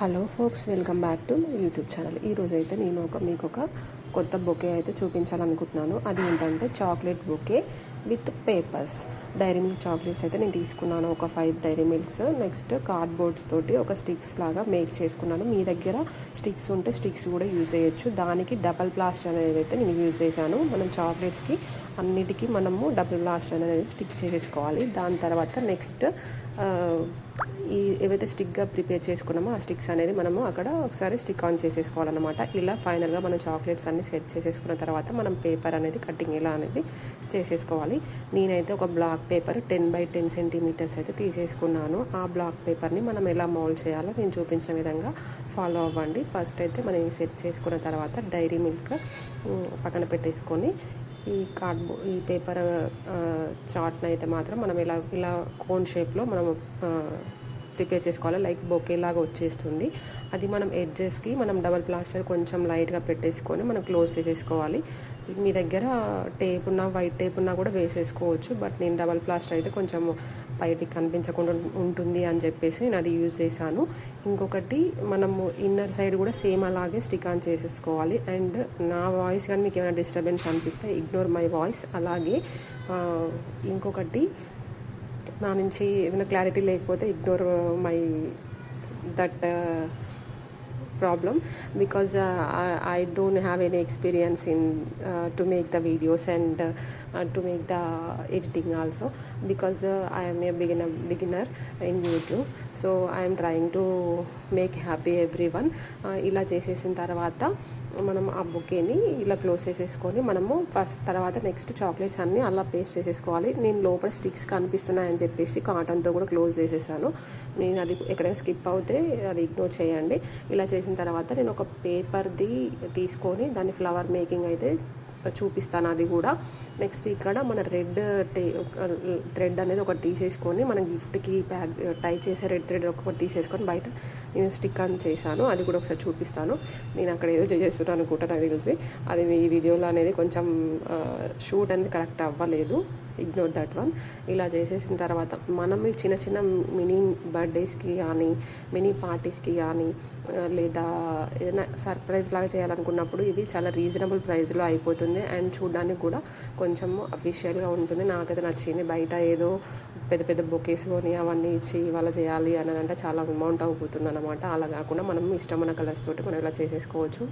Hello folks welcome back to my YouTube channel. ఈరోజు అయితే నేను ఒక మీకు ఒక కొత్త బొకే అయితే చూపించాలనుకుంటున్నాను. అది ఏంటంటే chocolate bouquet with papers. Dairy Milk chocolates అయితే నేను తీసుకున్నాను. ఒక five Dairy Milks next cardboards తోటి ఒక స్టిక్స్ లాగా మేక్ చేసుకున్నాను. మీ దగ్గర స్టిక్స్ ఉంటే స్టిక్స్ కూడా యూజ్ చేయొచ్చు. దానికి డబల్ ప్లాస్టర్ అనేది అయితే నేను యూజ్ చేశాను. మనం చాక్లెట్స్కి అన్నిటికీ మనము డబుల్ ప్లాస్టర్ అనేది స్టిక్ చేసుకోవాలి దాని తర్వాత నెక్స్ట్ ఈ ఏవైతే స్టిక్గా ప్రిపేర్ చేసుకున్నామో ఆ స్టిక్స్ అనేది మనము అక్కడ ఒకసారి స్టిక్ ఆన్ చేసేసుకోవాలన్నమాట. ఇలా ఫైనల్గా మనం చాక్లెట్స్ అన్ని సెట్ చేసేసుకున్న తర్వాత మనం పేపర్ అనేది కటింగ్ ఎలా అనేది చేసేసుకోవాలి. నేనైతే ఒక black paper ten by ten centimetres అయితే తీసేసుకున్నాను. ఆ బ్లాక్ పేపర్ని మనం ఎలా మౌల్డ్ చేయాలో నేను చూపించిన విధంగా ఫాలో అవ్వండి. ఫస్ట్ అయితే మనం సెట్ చేసుకున్న తర్వాత డైరీ మిల్క్ పక్కన పెట్టేసుకొని ఈ కార్డ్బో ఈ పేపర్ చార్ట్ని అయితే మాత్రం మనం ఇలా ఇలా కోన్ షేప్లో మనం ప్రిపేర్ చేసుకోవాలి. లైక్ బొకేలాగా వచ్చేస్తుంది. అది మనం ఎడ్జెస్కి మనం డబల్ ప్లాస్టర్ కొంచెం లైట్గా పెట్టేసుకొని మనం క్లోజ్ చేసేసుకోవాలి. మీ దగ్గర టేప్ ఉన్నా వైట్ టేప్ ఉన్నా కూడా వేసేసుకోవచ్చు. బట్ నేను డబల్ ప్లాస్టర్ అయితే కొంచెం బయటికి కనిపించకుండా ఉంటుంది అని చెప్పేసి నేను అది యూజ్ చేశాను. ఇంకొకటి మనము ఇన్నర్ సైడ్ కూడా సేమ్ అలాగే స్టిక్ ఆన్ చేసేసుకోవాలి. అండ్ నా వాయిస్ కానీ మీకు ఏమైనా డిస్టర్బెన్స్ అనిపిస్తే ఇగ్నోర్ మై వాయిస్. అలాగే ఇంకొకటి నా నుంచి ఏదైనా క్లారిటీ లేకపోతే ignore my that problem because uh, I, I don't have any experience in uh, to make the videos and uh, uh, to make the editing also because uh, I am a beginner beginner in YouTube so I am trying to make happy everyone uh, ఇలా చేసేసిన తర్వాత మనం ఆ బుకేని ఇలా close చేసేసుకొని మనము first తర్వాత next chocolates అన్నీ అలా పేస్ట్ చేసేసుకోవాలి నేను లోపల స్టిక్స్ కనిపిస్తున్నాయని చెప్పేసి కాటన్తో కూడా క్లోజ్ చేసేసాను నేను అది ఎక్కడైనా స్కిప్ అవుతే అది ఇగ్నోర్ చేయండి ఇలా చేసిన తర్వాత నేను ఒక పేపర్ది తీసుకొని దాన్ని ఫ్లవర్ మేకింగ్ అయితే చూపిస్తాను అది కూడా. నెక్స్ట్ ఇక్కడ మన రెడ్ టే థ్రెడ్ అనేది ఒకటి తీసేసుకొని మనం గిఫ్ట్కి ప్యాక్ టై చేసే రెడ్ థ్రెడ్ ఒకటి తీసేసుకొని బయట నేను స్టిక్ ఆన్ చేశాను. అది కూడా ఒకసారి చూపిస్తాను. నేను అక్కడ ఏదో చేస్తున్నాను అనుకుంటా నాకు తెలిసి. అది ఈ వీడియోలో అనేది కొంచెం షూట్ అనేది కరెక్ట్ అవ్వలేదు. ఇగ్నోర్ దట్ వన్ ఇలా చేసేసిన తర్వాత మనం చిన్న చిన్న మినీ బర్త్డేస్కి కానీ మినీ పార్టీస్కి కానీ లేదా ఏదైనా సర్ప్రైజ్ లాగా చేయాలనుకున్నప్పుడు ఇది చాలా రీజనబుల్ ప్రైస్లో అయిపోతుంది. అండ్ చూడడానికి కూడా కొంచెం అఫీషియల్గా ఉంటుంది. నాకైతే నచ్చింది. బయట ఏదో పెద్ద పెద్ద బొకేస్ కొని అవన్నీ ఇచ్చి ఇవాళ చేయాలి అని అంటే చాలా అమౌంట్ అయిపోతుంది అనమాట అలా కాకుండా మనం ఇష్టమైన కలర్స్ తోటి మనం ఇలా చేసేసుకోవచ్చు.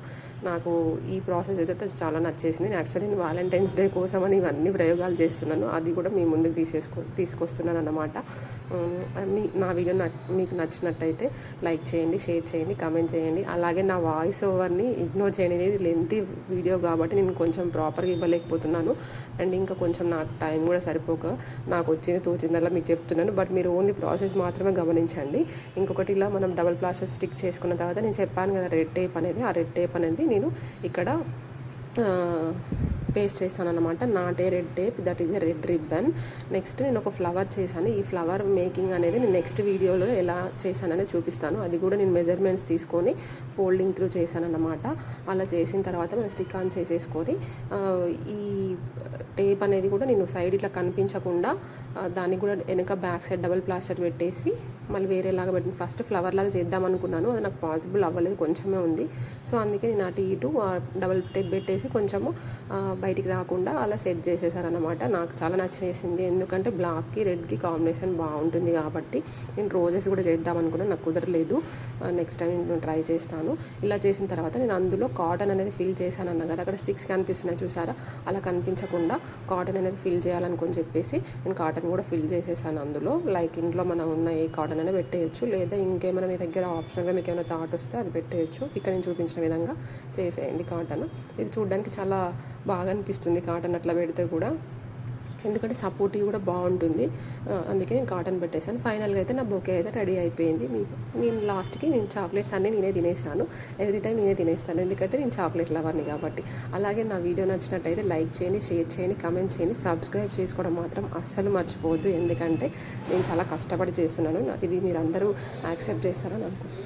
నాకు ఈ ప్రాసెస్ అయితే చాలా నచ్చేసింది. నేను యాక్చువల్లీ నేను వ్యాలంటైన్స్ డే కోసం అని ఇవన్నీ ప్రయోగాలు చేస్తున్నాను. అది కూడా మీ ముందుకు తీసేసుకో తీసుకొస్తున్నాను అన్నమాట మీ నా వీడియో మీకు నచ్చినట్టయితే లైక్ చేయండి షేర్ చేయండి కమెంట్ చేయండి. అలాగే నా వాయిస్ ఓవర్ని ఇగ్నోర్ చేయండి ఇది లెంతీ వీడియో కాబట్టి నేను కొంచెం ప్రాపర్గా ఇవ్వలేకపోతున్నాను. అండ్ ఇంకా కొంచెం నాకు టైం కూడా సరిపోక నాకు వచ్చింది తోచిందల్లా మీకు చెప్తున్నాను. బట్ మీరు ఓన్లీ ప్రాసెస్ మాత్రమే గమనించండి. ఇంకొకటి ఇలా మనం డబల్ ప్లాస్టర్ స్టిక్ చేసుకున్న తర్వాత నేను చెప్పాను కదా రెడ్ టేప్ అనేది ఆ రెడ్ టేప్ అనేది నేను ఇక్కడ పేస్ట్ చేశాను అనమాట నాటే red tape that is a red ribbon next నేను ఒక ఫ్లవర్ చేశాను. ఈ ఫ్లవర్ మేకింగ్ అనేది నేను నెక్స్ట్ వీడియోలో ఎలా చేశానని చూపిస్తాను. అది కూడా నేను మెజర్మెంట్స్ తీసుకొని ఫోల్డింగ్ త్రూ చేశాను అనమాట అలా చేసిన తర్వాత మనం స్టిక్ ఆన్ చేసేసుకొని ఈ టేప్ అనేది కూడా నేను సైడ్ ఇట్లా కనిపించకుండా దానికి కూడా వెనక బ్యాక్ సైడ్ డబల్ ప్లాస్టర్ పెట్టేసి మళ్ళీ వేరేలాగా పెట్టి ఫస్ట్ ఫ్లవర్ లాగా చేద్దాం అనుకున్నాను. అది నాకు పాసిబుల్ అవ్వలేదు కొంచెమే ఉంది. సో అందుకే నేను అటు ఇటు డబల్ టేప్ పెట్టేసి కొంచెము బయటికి రాకుండా అలా సెట్ చేసేసారనమాట నాకు చాలా నచ్చేసింది. ఎందుకంటే బ్లాక్కి రెడ్కి కాంబినేషన్ బాగుంటుంది కాబట్టి నేను రోజెస్ కూడా చేద్దాం అనుకున్నా నాకు కుదరలేదు. నెక్స్ట్ టైం నేను ట్రై చేస్తాను. ఇలా చేసిన తర్వాత నేను అందులో కాటన్ అనేది ఫిల్ చేశాను అన్న కదా. అక్కడ స్టిక్స్ కనిపిస్తున్నాయి చూసారా? అలా కనిపించకుండా కాటన్ అనేది ఫిల్ చేయాలనుకొని చెప్పేసి నేను కాటన్ కూడా ఫిల్ చేసేసాను అందులో. లైక్ ఇంట్లో మనం ఉన్న ఏ కాటన్ అనేది పెట్టేయచ్చు. లేదా ఇంకేమైనా మీ దగ్గర ఆప్షన్గా మీకు ఏమైనా థాట్ వస్తే అది పెట్టేయచ్చు. ఇక్కడ నేను చూపించిన విధంగా చేసేయండి కాటన్. ఇది చూడడానికి చాలా బాగా అనిపిస్తుంది కాటన్ అట్లా పెడితే కూడా. ఎందుకంటే సపోర్టివ్ కూడా బాగుంటుంది. అందుకే నేను కాటన్ పెట్టేశాను. ఫైనల్గా అయితే నా బొకే అయితే రెడీ అయిపోయింది. మీ నేను లాస్ట్కి నేను చాక్లెట్స్ అన్నీ నేనే తినేసాను ఎవ్రీ టైం నేనే తినేస్తాను. ఎందుకంటే నేను చాక్లెట్ లవర్ని కాబట్టి. అలాగే నా వీడియో నచ్చినట్టయితే లైక్ చేయండి షేర్ చేయండి కమెంట్ చేయండి. సబ్స్క్రైబ్ చేసుకోవడం మాత్రం అస్సలు మర్చిపోవద్దు. ఎందుకంటే నేను చాలా కష్టపడి చేస్తున్నాను. ఇది మీరు అందరూ యాక్సెప్ట్ చేస్తారని అనుకుంటున్నాను.